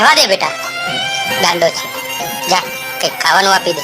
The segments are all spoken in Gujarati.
જવા દે બેટા. ગાંડો છે. જા કંઈક ખાવાનું આપી દે.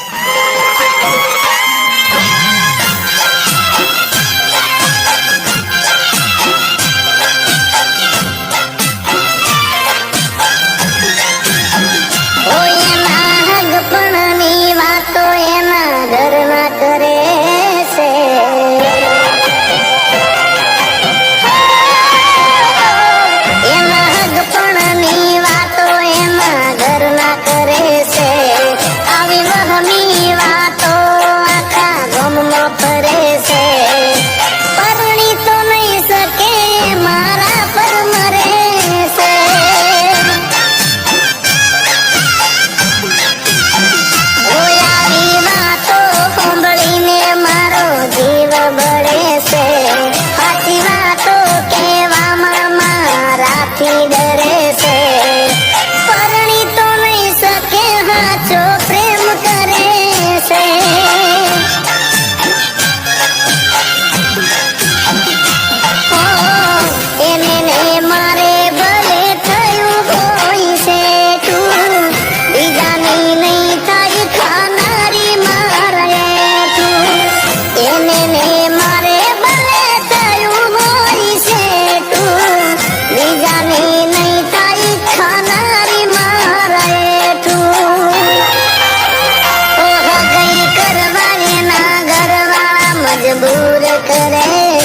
દૂર કરે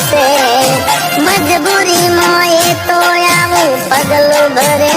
છે મજબૂરી મોએ તો આવું પગલું ભરે